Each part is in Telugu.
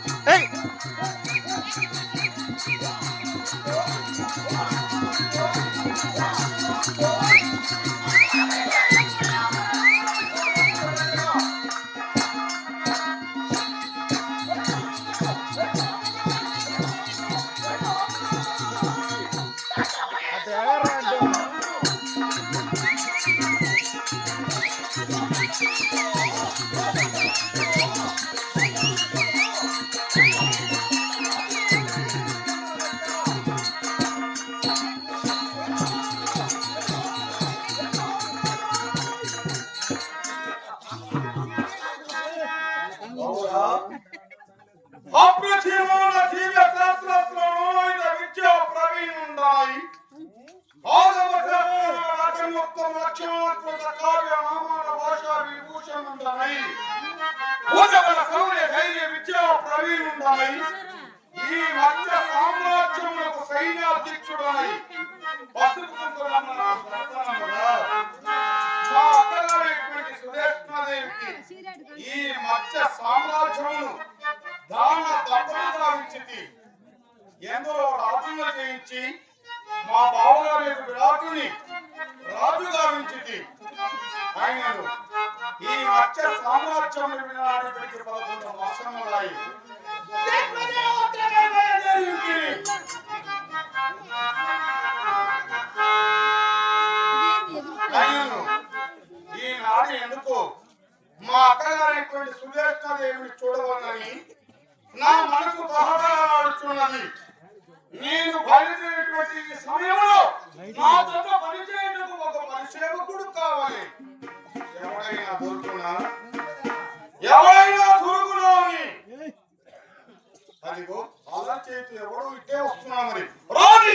hey. శాస్త్రముక్తం లక్ష్మణాత్మక కావ్య నామాన భాషా విభూషణుండాయి భూజబల శౌర్య ధైర్య విద్యా ప్రవీణుండాయి ఈ మధ్య సామ్రాజ్యములకు సైన్యాధ్యక్షుడై ఆయనను. ఈ మధ్య సామ్రాజ్యం వినాడికి పదకొండు ఈనాడు ఎందుకు మా అక్కగారైనటువంటి సుదేష్ణాదేవిని చూడవలని నా మనసు దహదలాడుతున్నది నేను బయలుదేరేటువంటి సమయంలో నా జత పనిచేయటకు ఒక పరిసేవకుడు కావాలి. ఎవడైనా దొరుకునా ఎవడైనా దొరుకునా అని? అదిగో అలా చేతి ఎవడో ఇట్టే వస్తున్నా మరి. రాని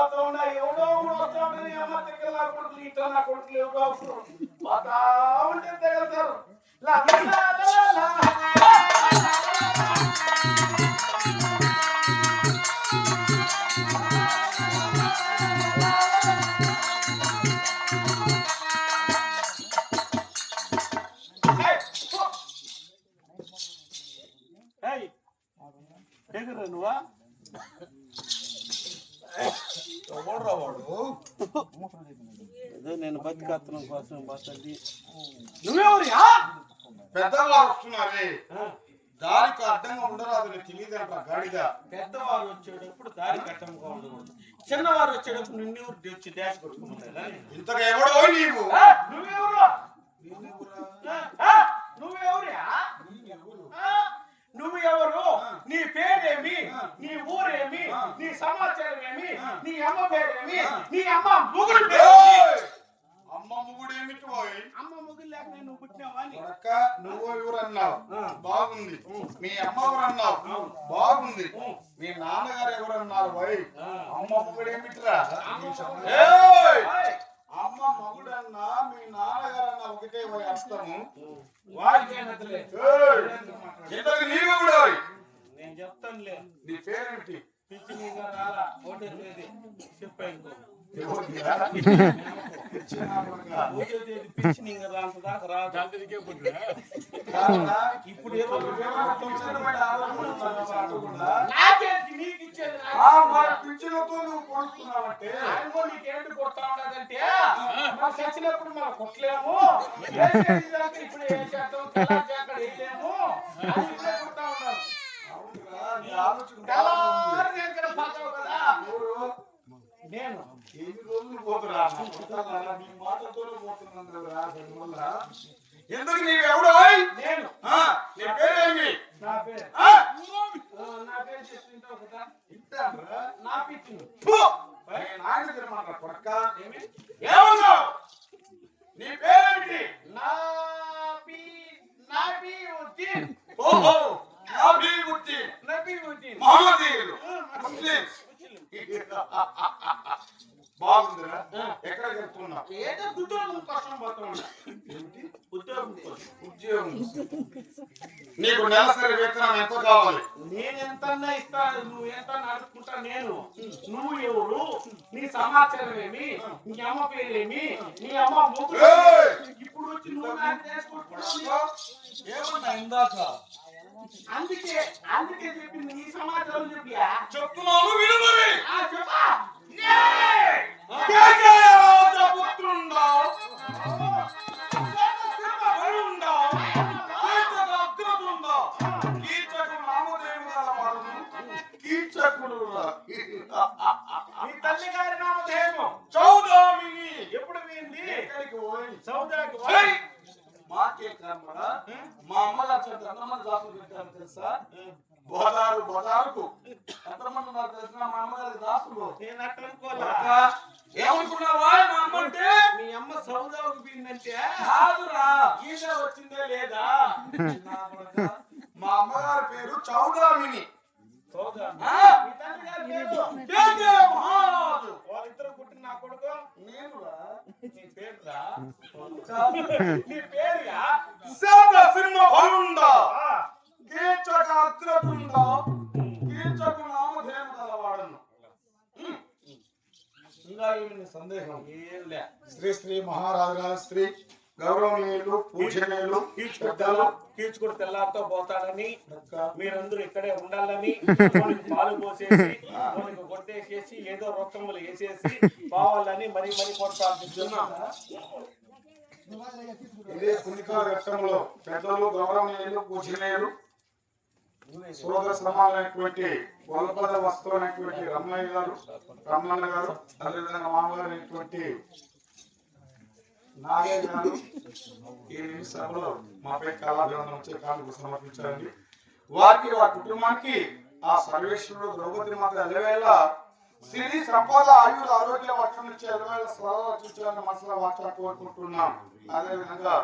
పోతా ఉన్నా ఎవడో కూడా వస్తా ఉంటే నీ అమ్మ తిరిగి నా కొడుకులు ఇట్లా నా కొడుకులు ఎవడో అవసరం పోతా ఉంటే తెగలుతారు నువ్వా ఏదో నేను బతికత్తనం కోసం బతది నువ్వెవరియా పెద్దవారు వస్తున్నారే. దారికి అడ్డంగా ఉండరాదు తెలియదంట గాడిద. పెద్దవారు వచ్చేటప్పుడు దారి కట్టంగా ఉండకూడదు. చిన్నవారు వచ్చేటప్పుడు నిన్ను ఎవరు వచ్చి డాష్ కొట్టుకున్నారా ఇంతగా ఎవడో నీవు. నువ్వెవరు? ఆ, నువ్వు ఎవరు నీ పేరేమి నీ ఊరేమి? నీ సమాచారం ఏమి నీ అమ్మ పేరేమి? నీ అమ్మ ముగుడు! అమ్మ ముగుడు ఏమిటి పోయి అమ్మ ముగుడు లేక నువ్వు పుట్టినావా అని. కొడక నువ్వు ఎవరు అన్నావు ఆ. బాగుంది. మీ అమ్మ ఎవరు అన్నావు బాగుంది. మీ నాన్నగారు ఎవరు అన్నారు పోయి అమ్మ ముగుడు ఏమిటిరా! అమ్మ మగుడన్నా మీ నాన్నగారు అన్న ఒకటే పోయి అర్థము? వాడికి నీవు కూడా. నేను చెప్తానులే. నీ పేరేమిటి? పిచ్చి నీగా రాలా. ఒకటే తేదీ చెప్పాను పిచ్చి నీగా రాంత దాకా రాదు? ఇప్పుడు నీకు ఇచ్చేది నాకు? పిచ్చిలతో నువ్వు పోలుస్తున్నావంటే ఆయనకో నీకేంటి కొడతా ఉండదంటే? చచ్చినప్పుడు మనం కొట్టలేము? ఇప్పుడు ఏం చేద్దాం నీ మాటలతోనే పోతున్నాను కదరా, దానివల్ల. ఎందుకు నీవు ఎవడు నేను నీ పేరేమి నా పేరు నా పేరు చెప్తుంటావు ఇంటారా? నా పిచ్చి ఫు! నీ కొడక ఏమి ఏమన్నావు నీ పేరేమిటి నా పి నా పి ఓహో మహమ్మదీయులు ముస్లిమ్స్ బాగుందిరా ఏదో ఉద్యోగం కోసం ఉద్యోగం ఉద్యోగం. నీకు నెలసరి వేతనం ఎంత కావాలి? నేను ఎంత ఇస్తా నువ్వు ఎంత అడుక్కుంటా నేను. నువ్వు ఎవరు? నీ సమాచారం ఏమి నీ అమ్మ పేరేమి? నీ అమ్మ ఏయ్! ఇప్పుడు వచ్చి నువ్వు నాకు చేసుకుంటున్నావు ఏమన్నా ఇందాక? అందుకే అందుకే చెప్పింది నీ సమాచారం చెప్పియా? చెప్తున్నాను విను మరి. ఆ, చెప్పా. కేకేయాదపుత్రుండా, తల్లి గారి నామధేయము చౌదామిని ఎప్పుడు పోయింది ఎక్కడికి మాకే మా అమ్మగారు చెప్తే తెలుసా? బోదారు బోదారుకు. ఎంతమంది ఉన్నారు తెలిసిన మా అమ్మగారి దాసులు. నేను అట్ట ఏమనుకున్నావా మా అమ్మ అంటే మీ అమ్మ సౌదాకి పోయిందంటే? కాదురా. ఈజ వచ్చిందే లేదా? మా అమ్మగారి పేరు చౌదామిని. సౌదా? ఆ? మీ తల్లి గారి పేరు కేకే మహారాజు. వాళ్ళిద్దరు పుట్టిన నా కొడుకు? నేనురా. నీ పేరురా? నీ పేరురా? శబ్ద సింహ భలుండా ఆ, కీచకు నామధేయం గలవాడను ఇంకా ఏమి సందేహం ఏం లే శ్రీ శ్రీ మహారాజుల శ్రీ గౌరవనీయులు పూజనీయులు పెద్దలు కీచుకుడు తెల్లారితో పోతాడని మీరందరూ ఇక్కడే ఉండాలని పాలు పోసేసి మనకి కొట్టేసేసి ఏదో రొక్కములు వేసేసి పోవాలని మరీ మరీ కొట్టాడుతున్నా ఇదే పుణికా ఘట్టంలో పెద్దలు గౌరవనీయులు పూజనీయులు సోదర సమానమైనటువంటి వల్పద వస్తువులైనటువంటి రమణయ్య గారు రమణన్న గారు అదేవిధంగా మామగారైనటువంటి నాగయ్య గారు ఈ సభలో మాపై కళాభివందనం వచ్చే కాలకు సమర్పించారండి. వారికి వారి కుటుంబానికి ఆ సర్వేశ్వరుడు ద్రౌపది మాత అలవేళ సిరి సంపద ఆయుర ఆరోగ్య వర్షం నుంచి ఎల్లవేళ సలహా చూచాలని మనసులో వాచ కోరుకుంటున్నాం అదేవిధంగా